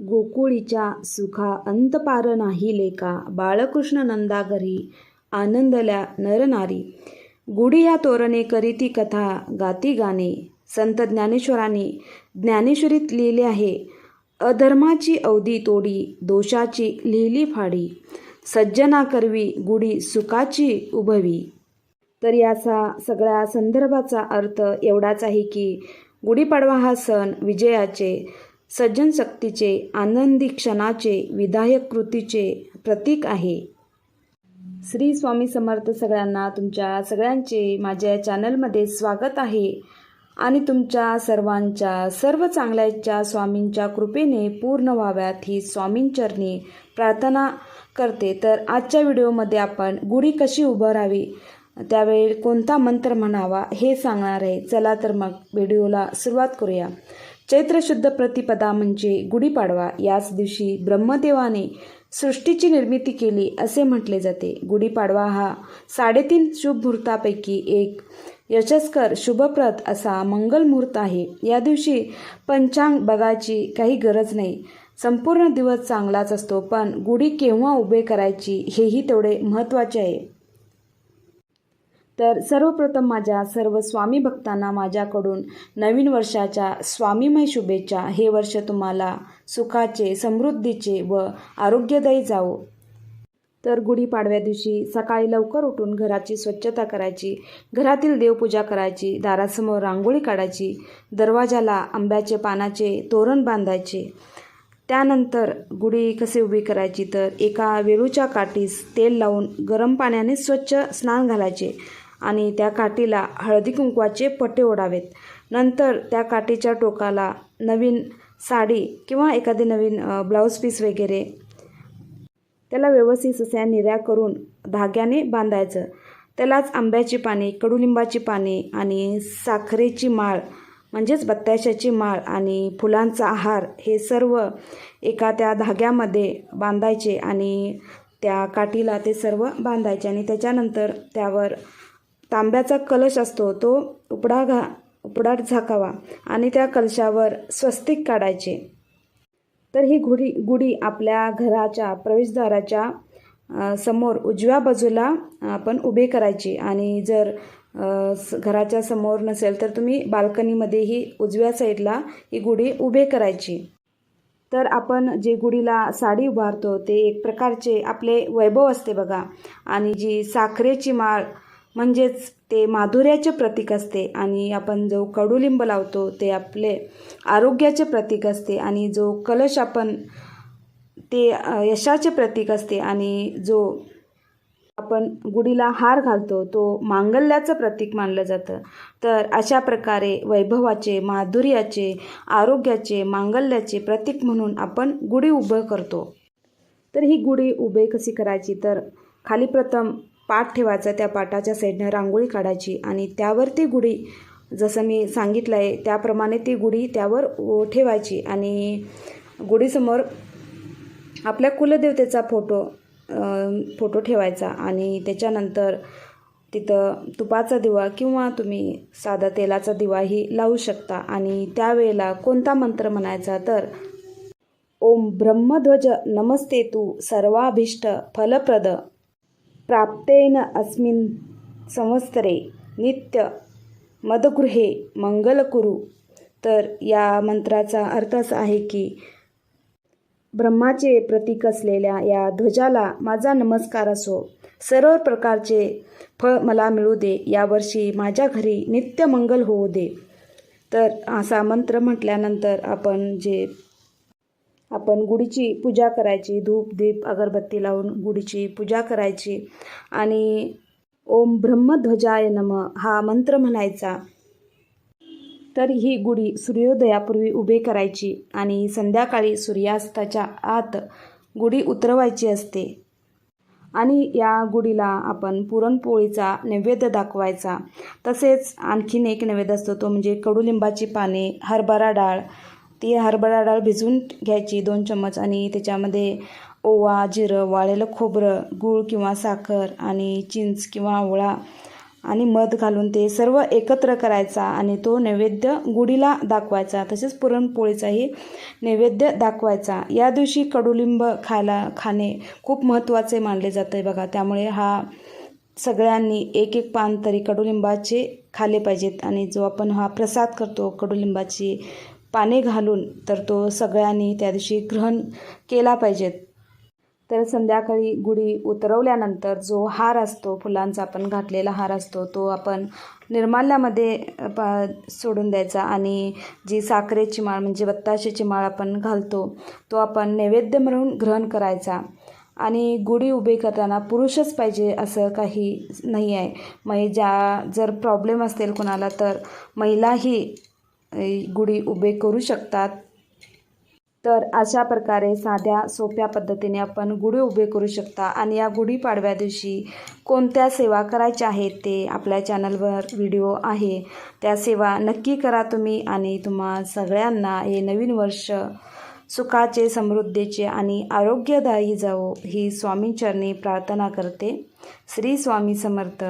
गोकुळीच्या सुखा अंतपार नाही लेका. बाळकृष्ण नंदा घरी आनंदल्या नरनारी गुढी या तोरणे करीती कथा गाती गाणे. संत ज्ञानेश्वरांनी ज्ञानेश्वरीत लिहिले आहे अधर्माची अवधी तोडी दोषाची लिहिली फाडी. सज्जना करवी गुढी सुखाची उभवी. तर याचा सगळ्या संदर्भाचा अर्थ एवढाच आहे की गुढीपाडवा हा सण विजयाचे सज्जनशक्तीचे आनंदी क्षणाचे विधायक कृतीचे प्रतीक आहे. श्री स्वामी समर्थ सगळ्यांना तुमच्या सगळ्यांचे माझ्या या चॅनलमध्ये स्वागत आहे. आणि तुमच्या सर्वांच्या सर्व चांगल्याच्या स्वामींच्या कृपेने पूर्ण व्हाव्यात ही स्वामींचरणी प्रार्थना करते. तर आजच्या व्हिडिओमध्ये आपण गुढी कशी उभारावी? त्यावेळी कोणता मंत्र म्हणावा हे सांगणार आहे. चला तर मग व्हिडिओला सुरुवात करूया. चैत्र शुद्ध प्रतिपदा म्हणजे गुढीपाडवा. याच दिवशी ब्रह्मदेवाने सृष्टीची निर्मिती केली असे म्हटले जाते. गुढीपाडवा हा साडेतीन शुभ मुहूर्तापैकी एक यशस्कर शुभप्रद असा मंगल मुहूर्त आहे. या दिवशी पंचांग बघायची काही गरज नाही. संपूर्ण दिवस चांगलाच असतो पण गुढी केव्हा उभे करायची हेही तेवढे महत्त्वाचे आहे. तर सर्वप्रथम माझ्या सर्व स्वामी भक्तांना माझ्याकडून नवीन वर्षाच्या स्वामीमय शुभेच्छा. हे वर्ष तुम्हाला सुखाचे समृद्धीचे व आरोग्यदायी जावो. तर गुढीपाडव्या दिवशी सकाळी लवकर उठून घराची स्वच्छता करायची घरातील देवपूजा करायची दारासमोर रांगोळी काढायची दरवाजाला आंब्याचे पानाचे तोरण बांधायचे. त्यानंतर गुढी कसे उभी करायची तर एका वेलूच्या काठीस तेल लावून गरम पाण्याने स्वच्छ स्नान घालायचे. आणि त्या काठीला हळदी कुंकवाचे पट्टे ओढावेत. नंतर त्या काठीच्या टोकाला नवीन साडी किंवा एखादी नवीन ब्लाऊज पीस वगैरे. त्याला व्यवस्थित अशा निर्या करून धाग्याने बांधायचं. त्यालाच आंब्याची पाने कडुलिंबाची पाने आणि साखरेची माळ म्हणजेच बत्याशाची माळ आणि फुलांचा आहार हे सर्व एका त्या धाग्यामध्ये बांधायचे आणि त्या काठीला ते सर्व बांधायचे आणि त्याच्यानंतर त्यावर तांब्याचा कलश असतो तो उपडा घा उपडाट झाकावा आणि त्या कलशावर स्वस्तिक काढायचे. तर ही गुढी गुढी आपल्या घराच्या प्रवेशद्वाराच्या समोर उजव्या बाजूला आपण उभे करायची आणि जर घराच्या समोर नसेल तर तुम्ही बाल्कनीमध्येही उजव्या साईडला ही गुढी उभे करायची. तर आपण जे गुढीला साडी उभारतो ते एक प्रकारचे आपले वैभव असते बघा आणि जी साखरेची माळ म्हणजेच ते माधुर्याचे प्रतीक असते आणि आपण जो कडुलिंब लावतो ते आपले आरोग्याचे प्रतीक असते आणि जो कलश आपण ते यशाचे प्रतीक असते आणि जो आपण गुढीला हार घालतो तो मांगल्याचं प्रतीक मानलं जातं. तर अशा प्रकारे वैभवाचे माधुर्याचे आरोग्याचे मांगल्याचे प्रतीक म्हणून आपण गुढी उभं करतो. तर ही गुढी उभे कशी करायची? तर खाली प्रथम पाठ ठेवायचा त्या पाटाच्या साईडनं रांगोळी काढायची आणि त्यावर ती गुढी जसं मी सांगितलं आहे त्याप्रमाणे ती गुढी त्यावर ठेवायची आणि गुढीसमोर आपल्या कुलदेवतेचा फोटो फोटो ठेवायचा आणि त्याच्यानंतर तिथं तुपाचा दिवा किंवा तुम्ही साधा तेलाचा दिवाही लावू शकता आणि त्यावेळेला कोणता मंत्र म्हणायचा तर ओम ब्रह्मध्वज नमस्ते तू सर्वाभीष्ट फलप्रद प्राप्तेन अस्मिन संवत्सरे नित्य मदगृहे मंगलकुरु तर या मंत्राचा अर्थ असा आहे की ब्रह्माचे प्रतीक असलेल्या या ध्वजाला माझा नमस्कार असो. सर्व प्रकारचे फळ मला मिळू दे. यावर्षी माझ्या घरी नित्य मंगल होऊ दे. तर असा मंत्र म्हटल्यानंतर आपण जे आपण गुढीची पूजा करायची धूप दीप अगरबत्ती लावून गुढीची पूजा करायची. आणि ओम ब्रह्मध्वजाय नम हा मंत्र म्हणायचा. तर ही गुढी सूर्योदयापूर्वी उभे करायची आणि संध्याकाळी सूर्यास्ताच्या आत गुढी उतरवायची असते. आणि या गुढीला आपण पुरणपोळीचा नैवेद्य दाखवायचा. तसेच आणखीन एक नैवेद्य असतो तो म्हणजे कडुलिंबाची पाने हरभरा डाळ ती हरभरा डाळ भिजवून घ्यायची दोन चम्मच. आणि त्याच्यामध्ये ओवा जिरं वाळलेलं खोबरं गूळ किंवा साखर आणि चिंच किंवा आवळा आणि मध घालून ते सर्व एकत्र करायचा आणि तो नैवेद्य गुढीला दाखवायचा. तसेच पुरणपोळीचाही नैवेद्य दाखवायचा. या दिवशी कडुलिंब खायला खाणे खूप महत्त्वाचे मानले जाते बघा. त्यामुळे हा सगळ्यांनी एक एक पान तरी कडुलिंबाचे खाल्ले पाहिजेत. आणि जो आपण हा प्रसाद करतो कडुलिंबाची पाने घालून तर तो सगळ्यांनी त्या दिवशी ग्रहण केला पाहिजेत तर संध्याकाळी गुढी उतरवल्यानंतर जो हार असतो फुलांचा आपण घातलेला हार असतो तो आपण निर्माल्यामध्ये प सोडून द्यायचा आणि जी साखरेची माळ म्हणजे बत्ताशेची माळ आपण घालतो तो आपण नैवेद्य म्हणून ग्रहण करायचा. आणि गुढी उभी करताना पुरुषच पाहिजे असं काही नाही आहे मग ज्या जर प्रॉब्लेम असेल कोणाला तर महिलाही गुढी उभे करू शकतात. तर अशा प्रकारे साध्या सोप्या पद्धतीने आपण गुढी उभे करू शकता. आणि या गुढीपाडव्या दिवशी कोणत्या सेवा करायच्या आहेत ते आपल्या चॅनलवर व्हिडिओ आहे. त्या सेवा नक्की करा तुम्ही आणि तुम्हा सगळ्यांना हे नवीन वर्ष सुखाचे समृद्धीचे आणि आरोग्यदायी जावो ही स्वामींचरणी प्रार्थना करते. श्री स्वामी समर्थ.